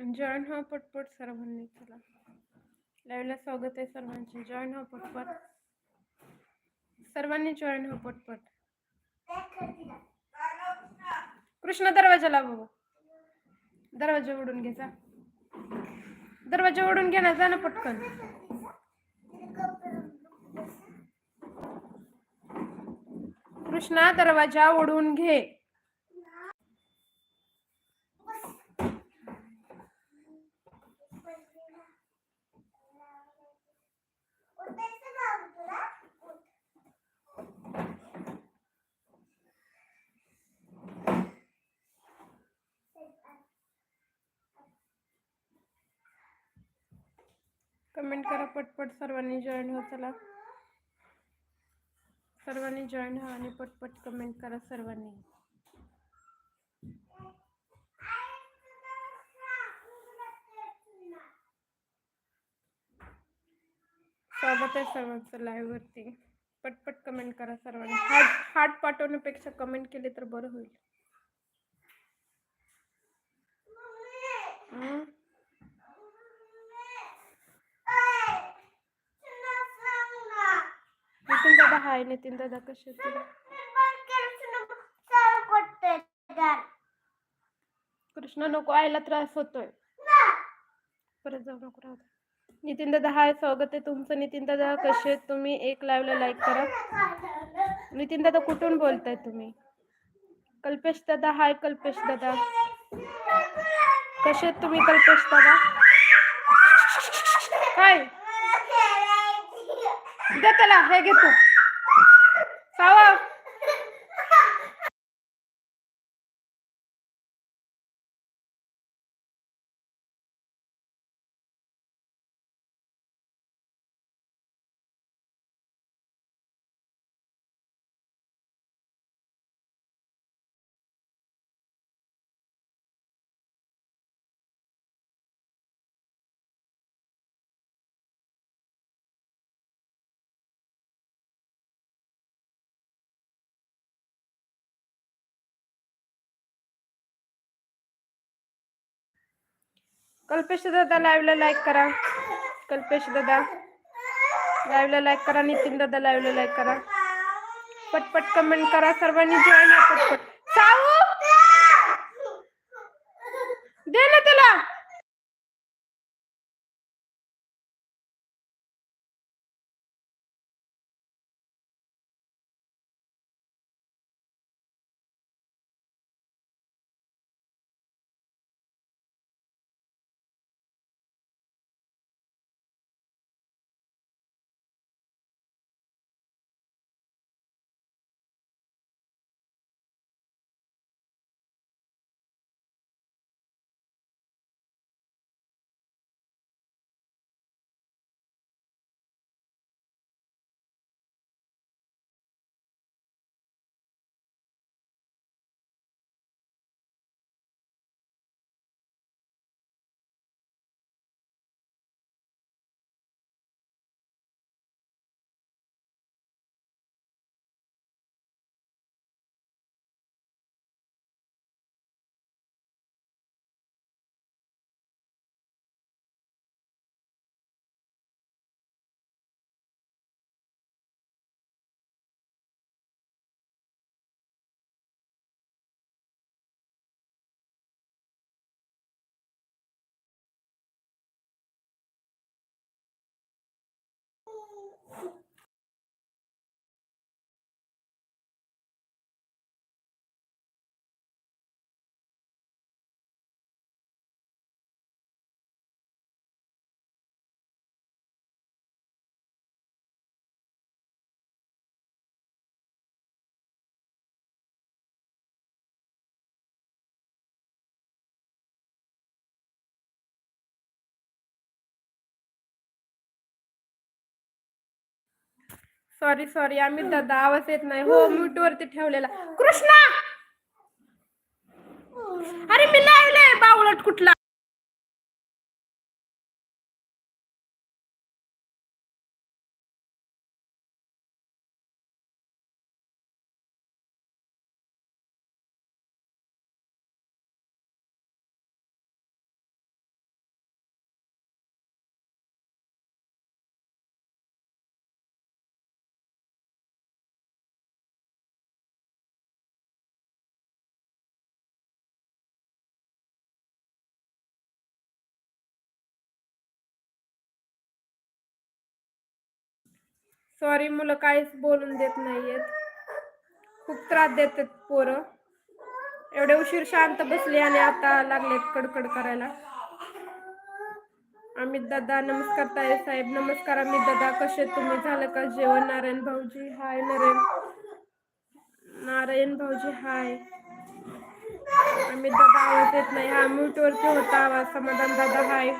Join हा पटपट सर्वांनी चला. लाईव्हला स्वागत आहे सर्वांचे. जॉईन हा पटपट. सर्वांनी जॉईन हा पटपट. कृष्ण दरवाजाला बाबा दरवाजा उडून घे जा. दरवाजा ओढून घे ना जा ना पटकन. कृष्णा दरवाजा ओढून घे. कमेंट करा पटपट सर्वांनी जॉईन हो चला. सर्वांनी जॉईन व्हा हो आणि पटपट कमेंट करा सर्वांनी. स्वागत आहे सर्वांचं लाईव्ह वरती. पटपट कमेंट करा सर्वांनी. हार्ट हार्ट पाठवण्यापेक्षा कमेंट केले तर बरं होईल हम्म? नितीन दादा हाय नितीन दादा कसे आहेत तुम्ही? कृष्ण नको आयला त्रास होतोय. परत जाऊ नको राहू नितीन दादा हाय स्वागत आहे तुमचं. नितीन दादा कसे आहेत तुम्ही? एक लाईव्हला लाईक करा. नितीन दादा कुठून बोलताय तुम्ही? कल्पेश दादा हाय कल्पेश दादा. कसे आहेत तुम्ही कल्पेश दादा? काय? दे त्याला हे घे तू. 发了 कल्पेश दादा लाईव्हला लाईक करा. कल्पेश दादा. लाईव्हला लाईक करा. नितीन दादा लाईव्हला लाईक करा. पटपट कमेंट करा. सर्वांनी जॉईन पटपट. साऊ सॉरी सॉरी आम्ही दादा आवाज येत नाही. हो म्यूट वरती ठेवलेला. कृष्णा! अरे मी लावलंय बावळट कुठला? सॉरी मुलं काहीच बोलून देत नाहीयेत. खूप त्रास देतात पोरं. एवढे उशीर शांत बसले आणि आता लागलेत कडकड करायला. अमित दादा नमस्कार ताई साहेब. नमस्कार अमित दादा. कसे तुम्ही? झालं का जेवण? नारायण भाऊजी हाय नारायण. नारायण भाऊजी हाय. अमित दादा आवाज येत नाही. हा म्यूटवरती होता. आवाज. समाधान दादा हाय.